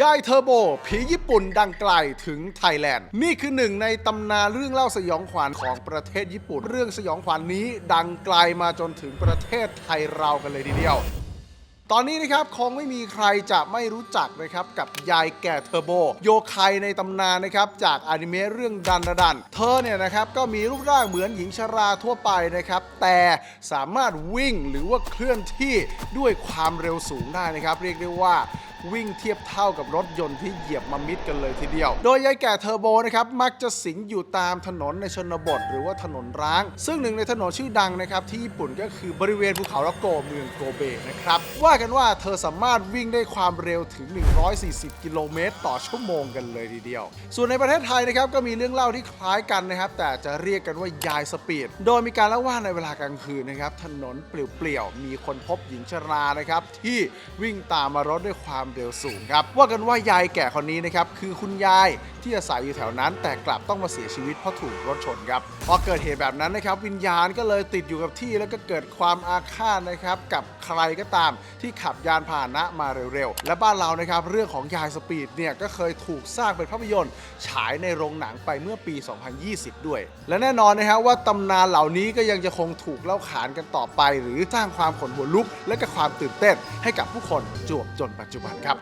ยายเทอร์โบ ผีญี่ปุ่นดังไกลถึงไทยแลนด์ นี่คือหนึ่งในตำนานเรื่องเล่าสยองขวัญของประเทศญี่ปุ่น เรื่องสยองขวัญนี้ดังไกลมาจนถึงประเทศไทยเรากันเลยทีเดียว ตอนนี้นะครับคงไม่มีใครจะไม่รู้จักนะครับกับยายแก่เทอร์โบ โยไคในตำนานนะครับจากอนิเมะเรื่องดันดาดัน เธอเนี่ยนะครับก็มีรูปร่างเหมือนหญิงชราทั่วไปนะครับแต่สามารถวิ่งหรือว่าเคลื่อนที่ด้วยความเร็วสูงได้นะครับ เรียกได้ว่า วิ่งเทียบเท่ากับรถยนต์ที่เหยียบมามิดกันเลยทีเดียว โดยยายแก่เทอร์โบนะครับมักจะสิงอยู่ตามถนนในชนบท หรือว่าถนนร้าง ซึ่งหนึ่งในถนนชื่อดังนะครับที่ญี่ปุ่นก็คือบริเวณภูเขาละโกเมืองโกเบนะครับว่ากันว่าเธอสามารถวิ่งได้ความเร็วถึง 140 กิโลเมตร ต่อชั่วโมงกันเลยทีเดียว ส่วนในประเทศไทยนะครับก็มีเรื่องเล่าที่คล้ายกันนะครับแต่จะเรียกกันว่ายายสปีด โดยมีการเล่าว่าในเวลากลางคืนนะครับถนนเปลี่ยวๆมีคนพบหญิงชรานะครับที่วิ่งตามมารถด้วยความเร็วสูงครับ ว่ากันว่ายายแก่คนนี้นะครับ คือคุณยายที่อาศัยอยู่แถวนั้น แต่กลับต้องมาเสียชีวิตเพราะถูกรถชนครับ พอเกิดเหตุแบบนั้นนะครับ วิญญาณก็เลยติดอยู่กับที่แล้วก็เกิดความอาฆาตนะครับ กับใครก็ตามที่ขับยานพาหนะมาเร็วๆ และบ้านเรานะครับ เรื่องของยายสปีดเนี่ยก็เคยถูกสร้างเป็นภาพยนตร์ ฉายในโรงหนังไปเมื่อปี 2020 ด้วย และแน่นอนนะครับว่าตำนานเหล่านี้ก็ยังจะคงถูกเล่าขานกันต่อไป หรือสร้างความขนหัวลุก และก็ความตื่นเต้นให้กับผู้คนจวบจนปัจจุบันครับ